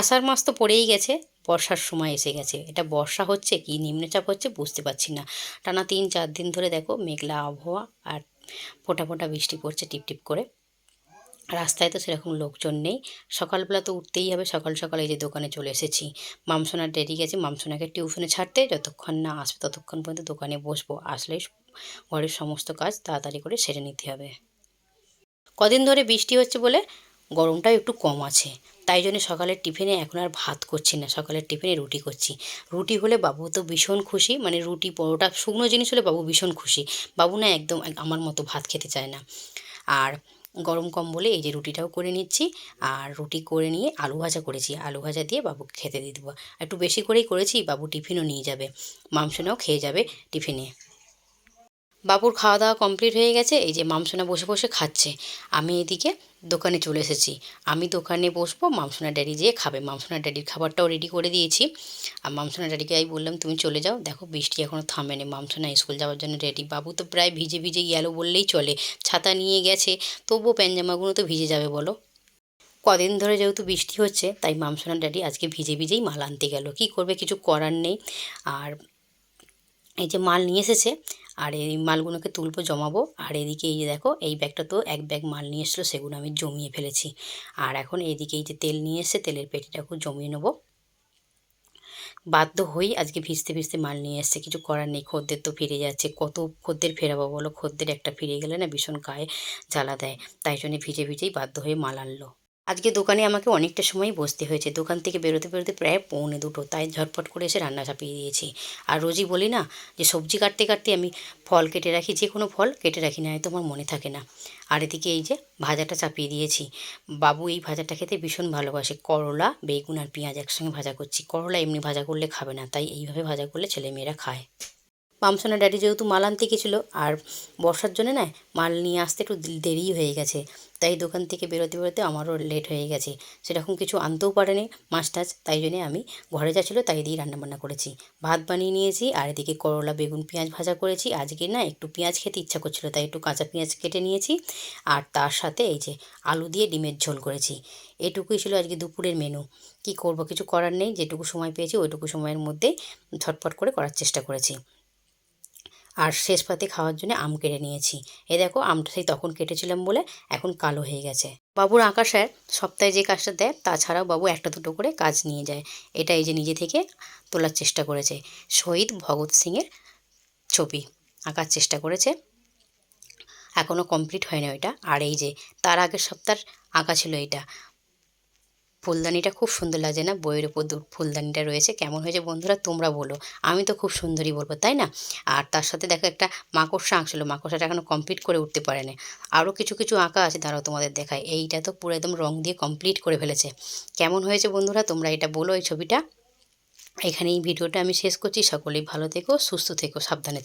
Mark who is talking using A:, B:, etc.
A: আষাঢ় মাস তো পড়েই গেছে, বর্ষার সময় এসে গেছে। এটা বর্ষা হচ্ছে, কি নিম্নচাপ হচ্ছে বুঝতে পারছি না। টানা তিন, চার দিন ধরে দেখো মেঘলা আবহাওয়া আর ফোঁটা ফোটা বৃষ্টি পড়ছে টিপটিপ করে। রাস্তায় তো সেরকম লোকজন নেই। সকালবেলা তো উঠতেই হবে, সকাল সকাল এই যে দোকানে চলে এসেছি। মামসোনার দেরি গেছে, মামসোনাকে টিউশনে ছাড়তে যতক্ষণ না আসবে ততক্ষণ পর্যন্ত দোকানে বসবো। আসলেই ঘরের সমস্ত কাজ তাড়াতাড়ি করে সেরে নিতে হবে। কদিন ধরে বৃষ্টি হচ্ছে বলে গরমটাও একটু কম আছে। তাই জন্য সকালের টিফিনে এখন আর ভাত করছি না, সকালের টিফিনে রুটি করছি। রুটি হলে বাবু তো ভীষণ খুশি মানে রুটি, পরোটা, শুকনো জিনিস হলে বাবু ভীষণ খুশি। বাবু না একদম আমার মতো ভাত খেতে চায় না। আর গরম কম বলে এই যে রুটিটাও করে নিচ্ছি, আর রুটি করে নিয়ে আলু ভাজা করেছি। আলু ভাজা দিয়ে বাবুকে খেতে দিয়ে দেবো। একটু বেশি করেই করেছি, বাবু টিফিনও নিয়ে যাবে। মামসোনাও খেয়ে যাবে টিফিনে। বাবুর খাওয়া দাওয়া কমপ্লিট হয়ে গেছে। এই যে মামসোনা বসে বসে খাচ্ছে। আমি এদিকে দোকানে চলে এসেছি। আমি দোকানে বসবো, মামসোনা ড্যাডি যেয়ে খাবে। মামসোনা ড্যাডির খাবারটাও রেডি করে দিয়েছি। আর মামসোনা ড্যাডিকে আমি বললাম, তুমি চলে যাও। দেখো বৃষ্টি এখনও থামেনি মামসোনা স্কুল যাওয়ার জন্য রেডি বাবু তো প্রায় ভিজে ভিজে গেল বললেই চলে। ছাতা নিয়ে গেছে। তবুও প্যানজামাগুলো তো ভিজে যাবে বলো। কদিন ধরে যেহেতু বৃষ্টি হচ্ছে, তাই মামসোনা ড্যাডি আজকে ভিজে ভিজেই মাল আনতে গেল। কী করবে? কিছু করার নেই। আর এই যে মাল নিয়ে এসেছে আর এই মালগুলোকে তুলবো, জমাবো। আর এদিকে এই যে দেখো, এই ব্যাগটা তো এক ব্যাগ মাল নিয়ে এসেছিল, সেগুলো আমি জমিয়ে ফেলেছি। আর এখন এইদিকে এই যে তেল নিয়ে এসে তেলের পেটিটাকেও জমিয়ে নেব। বাধ্য হয়েই আজকে ভিজতে ভিজতে মাল নিয়ে এসছে, কিছু করার নেই, খদ্দের তো ফিরে যাচ্ছে। কত খদ্দের ফেরাবো বলো? খদ্দের একটা ফিরে গেলে না ভীষণ গায়ে জ্বালা দেয়। তাই জন্য ভিজে ভিজেই বাধ্য হয়ে মাল আনলো। আজকে দোকানে আমাকে অনেকটা সময় বসতে হয়েছে। দোকান থেকে বেরোতে বেরোতে প্রায় পৌনে দুটো। তাই ঝটপট করে এসে রান্না চাপিয়ে দিয়েছি। আর রোজই বলি না যে সবজি কাটতে কাটতে আমি ফল কেটে রাখি। যে কোনো ফল কেটে রাখি না তোমার মনে থাকে না। আর এদিকে এই যে ভাজাটা চাপিয়ে দিয়েছি। বাবু এই ভাজাটা খেতে ভীষণ ভালোবাসে। করলা, বেগুন আর পেঁয়াজ একসঙ্গে ভাজা করছি। করলা এমনি ভাজা করলে খাবে না। তাই এইভাবে ভাজা করলে ছেলেমেয়েরা খায়। পামসোনা ড্যাডি যেহেতু মাল আনতে গেছিল, আর বর্ষার জন্য না মাল নিয়ে আসতে একটু দেরিই হয়ে গেছে। তাই দোকান থেকে বেরোতে বেরোতে আমারও লেট হয়ে গেছে। সেরকম কিছু আনতেও পারেনি মাছ টাছ তাই জন্যে আমি ঘরে যা ছিল তাই দিয়েই রান্নাবান্না করেছি। ভাত বানিয়ে নিয়েছি, আর এদিকে করলা, বেগুন, পেঁয়াজ ভাজা করেছি। আজকে না একটু পেঁয়াজ খেতে ইচ্ছা করছিল, তাই একটু কাঁচা পেঁয়াজ কেটে নিয়েছি। আর তার সাথে এই যে আলু দিয়ে ডিমের ঝোল করেছি। এটুকুই ছিল আজকে দুপুরের মেনু কি করব, কিছু করার নেই, যেটুকু সময় পেয়েছি, ওইটুকু সময়ের মধ্যে ঝটপট করে করার চেষ্টা করেছি। আর শেষ পাতে খাওয়ার জন্য আম কেটে নিয়েছি। এ দেখো, আমটা সেই তখন কেটেছিলাম বলে এখন কালো হয়ে গেছে। বাবুর আঁকা স্যার সপ্তাহে যে কাজটা দেয়, তাছাড়াও বাবু একটা দুটো করে কাজ নিয়ে যায়। এটা এই যে নিজে থেকে তোলার চেষ্টা করেছে। শহীদ ভগৎ সিংয়ের ছবি আঁকার চেষ্টা করেছে। এখনও কমপ্লিট হয়নি ওইটা। আর এই যে, তার আগের সপ্তাহ আঁকা ছিল এটা ফুলদানিটা খুব সুন্দর লাগছে না? বইয়ের ওপর ফুলদানিটা রয়েছে। কেমন হয়েছে বন্ধুরা তোমরা বলো। আমি তো খুব সুন্দরই বলব, তাই না? আর তার সাথে দেখো একটা মাকড়সা আঁকছিল। মাকড়সাটা এখনও কমপ্লিট করে উঠতে পারেনি। আরও কিছু কিছু আঁকা আছে তারাও তোমাদের দেখায় এইটা তো পুরো একদম রং দিয়ে কমপ্লিট করে ফেলেছে। কেমন হয়েছে বন্ধুরা? তোমরা এটা বলো এই ছবিটা। এখানে এই ভিডিওটা আমি শেষ করছি। সকলেই ভালো থেকো, সুস্থ থেকো, সাবধানে থেকো।